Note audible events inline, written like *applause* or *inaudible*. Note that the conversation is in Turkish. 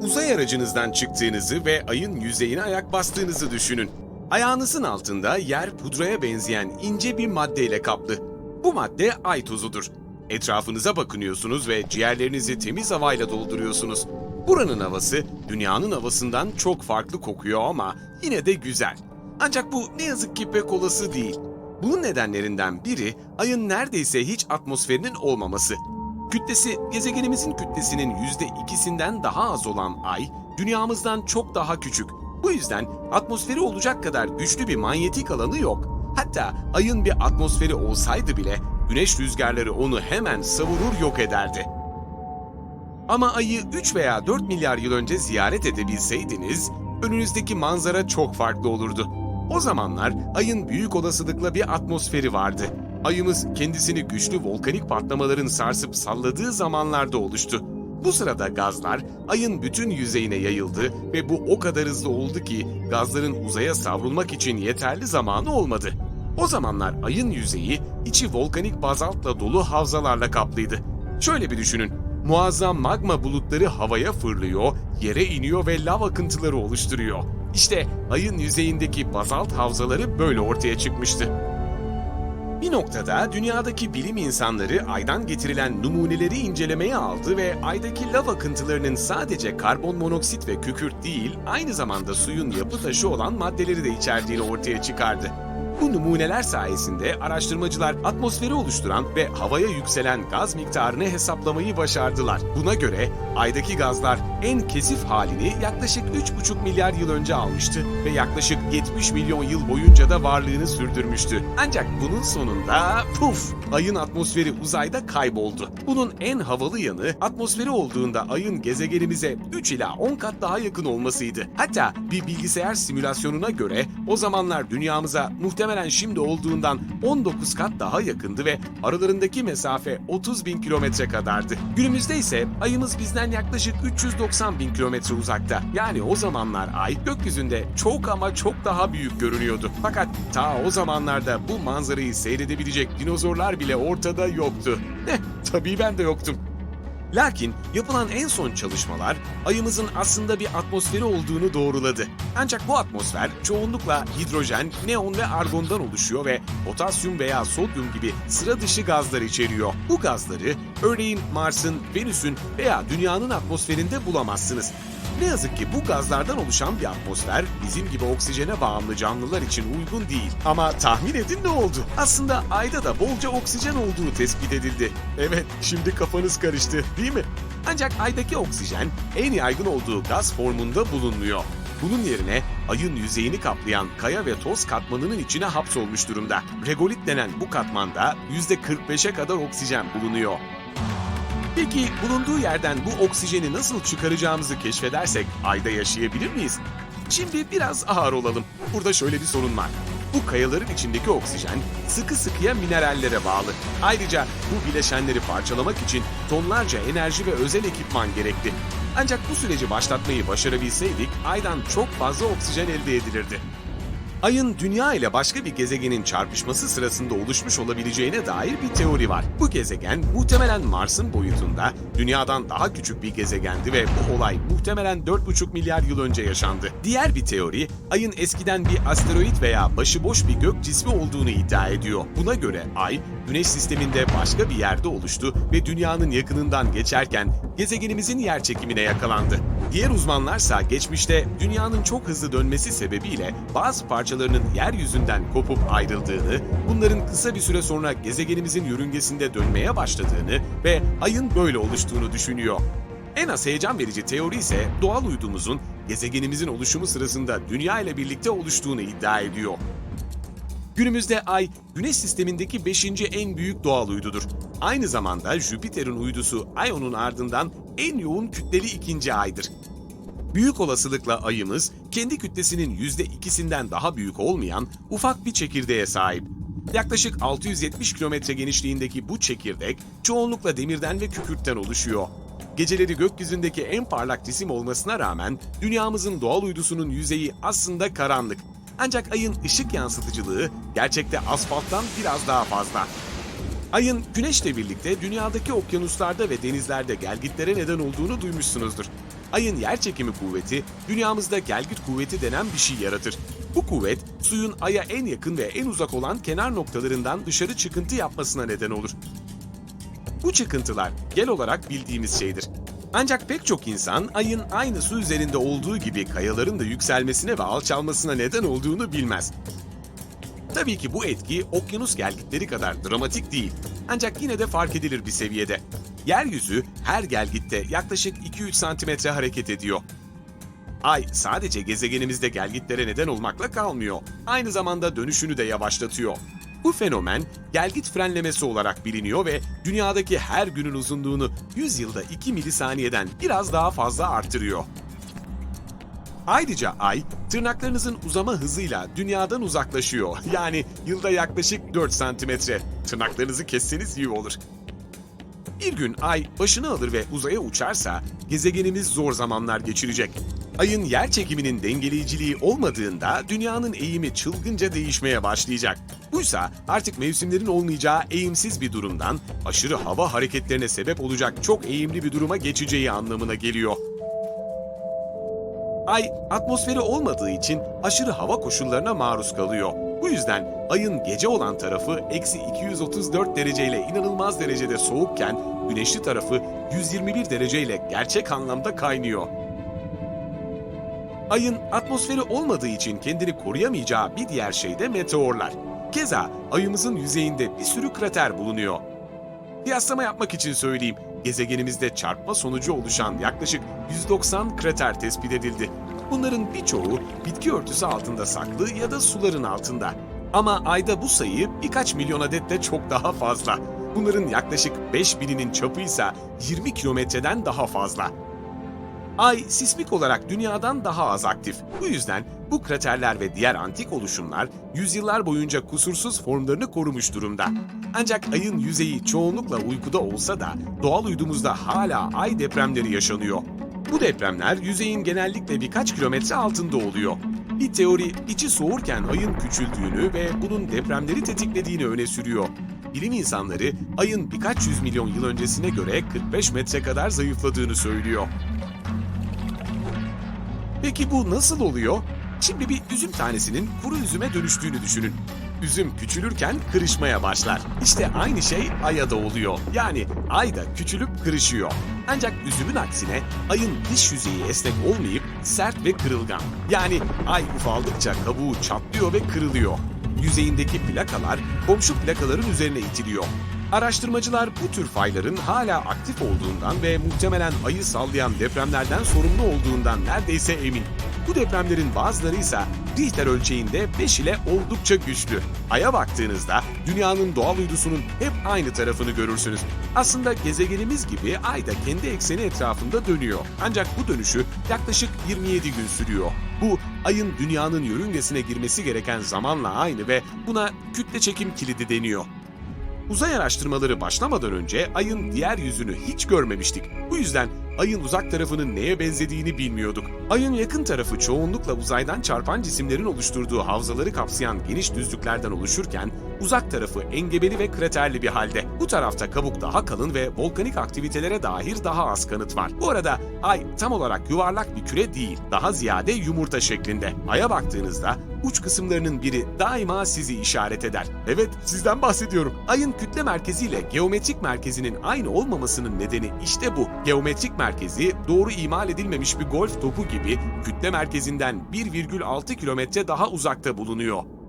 Uzay aracınızdan çıktığınızı ve ayın yüzeyine ayak bastığınızı düşünün. Ayağınızın altında yer pudraya benzeyen ince bir maddeyle kaplı. Bu madde ay tozudur. Etrafınıza bakınıyorsunuz ve ciğerlerinizi temiz havayla dolduruyorsunuz. Buranın havası dünyanın havasından çok farklı kokuyor ama yine de güzel. Ancak bu ne yazık ki pek olası değil. Bunun nedenlerinden biri ayın neredeyse hiç atmosferinin olmaması. Kütlesi gezegenimizin kütlesinin yüzde ikisinden daha az olan ay, dünyamızdan çok daha küçük. Bu yüzden atmosferi olacak kadar güçlü bir manyetik alanı yok. Hatta ayın bir atmosferi olsaydı bile güneş rüzgarları onu hemen savurur yok ederdi. Ama ayı 3 veya 4 milyar yıl önce ziyaret edebilseydiniz, önünüzdeki manzara çok farklı olurdu. O zamanlar ayın büyük olasılıkla bir atmosferi vardı. Ayımız kendisini güçlü volkanik patlamaların sarsıp salladığı zamanlarda oluştu. Bu sırada gazlar ayın bütün yüzeyine yayıldı ve bu o kadar hızlı oldu ki gazların uzaya savrulmak için yeterli zamanı olmadı. O zamanlar ayın yüzeyi içi volkanik bazaltla dolu havzalarla kaplıydı. Şöyle bir düşünün. Muazzam magma bulutları havaya fırlıyor, yere iniyor ve lav akıntıları oluşturuyor. İşte ayın yüzeyindeki bazalt havzaları böyle ortaya çıkmıştı. Bir noktada dünyadaki bilim insanları aydan getirilen numuneleri incelemeye aldı ve aydaki lav akıntılarının sadece karbon monoksit ve kükürt değil, aynı zamanda suyun yapı taşı olan maddeleri de içerdiğini ortaya çıkardı. Bu numuneler sayesinde araştırmacılar atmosferi oluşturan ve havaya yükselen gaz miktarını hesaplamayı başardılar. Buna göre aydaki gazlar en kesif halini yaklaşık 3,5 milyar yıl önce almıştı ve yaklaşık 70 milyon yıl boyunca da varlığını sürdürmüştü. Ancak bunun sonunda puf ayın atmosferi uzayda kayboldu. Bunun en havalı yanı atmosferi olduğunda ayın gezegenimize 3 ila 10 kat daha yakın olmasıydı. Hatta bir bilgisayar simülasyonuna göre o zamanlar dünyamıza muhtemelen şimdi olduğundan 19 kat daha yakındı ve aralarındaki mesafe 30 bin kilometre kadardı. Günümüzde ise ayımız bizden yaklaşık 390 bin kilometre uzakta. Yani o zamanlar ay gökyüzünde çok ama çok daha büyük görünüyordu. Fakat ta o zamanlarda bu manzarayı seyredebilecek dinozorlar bile ortada yoktu. Heh, *laughs* tabii ben de yoktum. Lakin yapılan en son çalışmalar ayımızın aslında bir atmosferi olduğunu doğruladı. Ancak bu atmosfer çoğunlukla hidrojen, neon ve argondan oluşuyor ve potasyum veya sodyum gibi sıra dışı gazlar içeriyor. Bu gazları örneğin Mars'ın, Venüs'ün veya Dünya'nın atmosferinde bulamazsınız. Ne yazık ki bu gazlardan oluşan bir atmosfer bizim gibi oksijene bağımlı canlılar için uygun değil. Ama tahmin edin ne oldu? Aslında ayda da bolca oksijen olduğu tespit edildi. Evet, şimdi kafanız karıştı, değil mi? Ancak aydaki oksijen en yaygın olduğu gaz formunda bulunmuyor. Bunun yerine ayın yüzeyini kaplayan kaya ve toz katmanının içine hapsolmuş durumda. Regolit denen bu katmanda %45'e kadar oksijen bulunuyor. Peki bulunduğu yerden bu oksijeni nasıl çıkaracağımızı keşfedersek ayda yaşayabilir miyiz? Şimdi biraz ağır olalım. Burada şöyle bir sorun var. Bu kayaların içindeki oksijen sıkı sıkıya minerallere bağlı. Ayrıca bu bileşenleri parçalamak için tonlarca enerji ve özel ekipman gerekli. Ancak bu süreci başlatmayı başarabilseydik aydan çok fazla oksijen elde edilirdi. Ayın Dünya ile başka bir gezegenin çarpışması sırasında oluşmuş olabileceğine dair bir teori var. Bu gezegen muhtemelen Mars'ın boyutunda Dünya'dan daha küçük bir gezegendi ve bu olay muhtemelen 4,5 milyar yıl önce yaşandı. Diğer bir teori, Ay'ın eskiden bir asteroid veya başıboş bir gök cismi olduğunu iddia ediyor. Buna göre Ay, Güneş sisteminde başka bir yerde oluştu ve Dünya'nın yakınından geçerken gezegenimizin yer çekimine yakalandı. Diğer uzmanlarsa geçmişte Dünya'nın çok hızlı dönmesi sebebiyle bazı parçalarının yeryüzünden kopup ayrıldığını, bunların kısa bir süre sonra gezegenimizin yörüngesinde dönmeye başladığını ve ayın böyle oluştuğunu düşünüyor. En az heyecan verici teori ise doğal uydumuzun gezegenimizin oluşumu sırasında Dünya ile birlikte oluştuğunu iddia ediyor. Günümüzde Ay, Güneş sistemindeki 5. en büyük doğal uydudur. Aynı zamanda Jüpiter'in uydusu Ion'un ardından en yoğun kütleli ikinci aydır. Büyük olasılıkla ayımız kendi kütlesinin %2'sinden daha büyük olmayan ufak bir çekirdeğe sahip. Yaklaşık 670 kilometre genişliğindeki bu çekirdek çoğunlukla demirden ve kükürtten oluşuyor. Geceleri gökyüzündeki en parlak cisim olmasına rağmen dünyamızın doğal uydusunun yüzeyi aslında karanlık. Ancak ayın ışık yansıtıcılığı gerçekte asfalttan biraz daha fazla. Ayın güneşle birlikte dünyadaki okyanuslarda ve denizlerde gelgitlere neden olduğunu duymuşsunuzdur. Ayın yerçekimi kuvveti, dünyamızda gelgit kuvveti denen bir şey yaratır. Bu kuvvet, suyun Ay'a en yakın ve en uzak olan kenar noktalarından dışarı çıkıntı yapmasına neden olur. Bu çıkıntılar gel olarak bildiğimiz şeydir. Ancak pek çok insan ayın aynı su üzerinde olduğu gibi kayaların da yükselmesine ve alçalmasına neden olduğunu bilmez. Tabii ki bu etki okyanus gelgitleri kadar dramatik değil. Ancak yine de fark edilir bir seviyede. Yeryüzü her gelgitte yaklaşık 2-3 santimetre hareket ediyor. Ay sadece gezegenimizde gelgitlere neden olmakla kalmıyor. Aynı zamanda dönüşünü de yavaşlatıyor. Bu fenomen gelgit frenlemesi olarak biliniyor ve dünyadaki her günün uzunluğunu 100 yılda 2 milisaniyeden biraz daha fazla artırıyor. Ayrıca ay, tırnaklarınızın uzama hızıyla dünyadan uzaklaşıyor. *laughs* Yani yılda yaklaşık 4 santimetre. Tırnaklarınızı kesseniz iyi olur. Bir gün ay başını alır ve uzaya uçarsa gezegenimiz zor zamanlar geçirecek. Ayın yer çekiminin dengeleyiciliği olmadığında dünyanın eğimi çılgınca değişmeye başlayacak. Buysa artık mevsimlerin olmayacağı eğimsiz bir durumdan aşırı hava hareketlerine sebep olacak çok eğimli bir duruma geçeceği anlamına geliyor. Ay atmosferi olmadığı için aşırı hava koşullarına maruz kalıyor. Bu yüzden ayın gece olan tarafı eksi 234 dereceyle inanılmaz derecede soğukken güneşli tarafı 121 dereceyle gerçek anlamda kaynıyor. Ayın atmosferi olmadığı için kendini koruyamayacağı bir diğer şey de meteorlar. Keza ayımızın yüzeyinde bir sürü krater bulunuyor. Kıyaslama yapmak için söyleyeyim. Gezegenimizde çarpma sonucu oluşan yaklaşık 190 krater tespit edildi. Bunların birçoğu bitki örtüsü altında saklı ya da suların altında. Ama ayda bu sayı birkaç milyon adetle çok daha fazla. Bunların yaklaşık 5000'inin çapı ise 20 kilometreden daha fazla. Ay sismik olarak dünyadan daha az aktif. Bu yüzden bu kraterler ve diğer antik oluşumlar yüzyıllar boyunca kusursuz formlarını korumuş durumda. Ancak ayın yüzeyi çoğunlukla uykuda olsa da doğal uydumuzda hala ay depremleri yaşanıyor. Bu depremler yüzeyin genellikle birkaç kilometre altında oluyor. Bir teori içi soğurken ayın küçüldüğünü ve bunun depremleri tetiklediğini öne sürüyor. Bilim insanları ayın birkaç yüz milyon yıl öncesine göre 45 metre kadar zayıfladığını söylüyor. Peki bu nasıl oluyor? Şimdi bir üzüm tanesinin kuru üzüme dönüştüğünü düşünün. Üzüm küçülürken kırışmaya başlar. İşte aynı şey aya da oluyor. Yani ay da küçülüp kırışıyor. Ancak üzümün aksine ayın dış yüzeyi esnek olmayıp sert ve kırılgan. Yani ay ufaldıkça kabuğu çatlıyor ve kırılıyor. Yüzeyindeki plakalar komşu plakaların üzerine itiliyor. Araştırmacılar bu tür fayların hala aktif olduğundan ve muhtemelen ayı sallayan depremlerden sorumlu olduğundan neredeyse emin. Bu depremlerin bazıları ise Richter ölçeğinde 5 ile oldukça güçlü. Ay'a baktığınızda dünyanın doğal uydusunun hep aynı tarafını görürsünüz. Aslında gezegenimiz gibi Ay da kendi ekseni etrafında dönüyor. Ancak bu dönüşü yaklaşık 27 gün sürüyor. Bu Ay'ın dünyanın yörüngesine girmesi gereken zamanla aynı ve buna kütle çekim kilidi deniyor. Uzay araştırmaları başlamadan önce Ay'ın diğer yüzünü hiç görmemiştik. Bu yüzden Ay'ın uzak tarafının neye benzediğini bilmiyorduk. Ay'ın yakın tarafı çoğunlukla uzaydan çarpan cisimlerin oluşturduğu havzaları kapsayan geniş düzlüklerden oluşurken, uzak tarafı engebeli ve kraterli bir halde. Bu tarafta kabuk daha kalın ve volkanik aktivitelere dair daha az kanıt var. Bu arada Ay tam olarak yuvarlak bir küre değil, daha ziyade yumurta şeklinde. Ay'a baktığınızda uç kısımlarının biri daima sizi işaret eder. Evet, sizden bahsediyorum. Ayın kütle merkeziyle geometrik merkezinin aynı olmamasının nedeni işte bu. Geometrik merkezi doğru imal edilmemiş bir golf topu gibi kütle merkezinden 1,6 kilometre daha uzakta bulunuyor.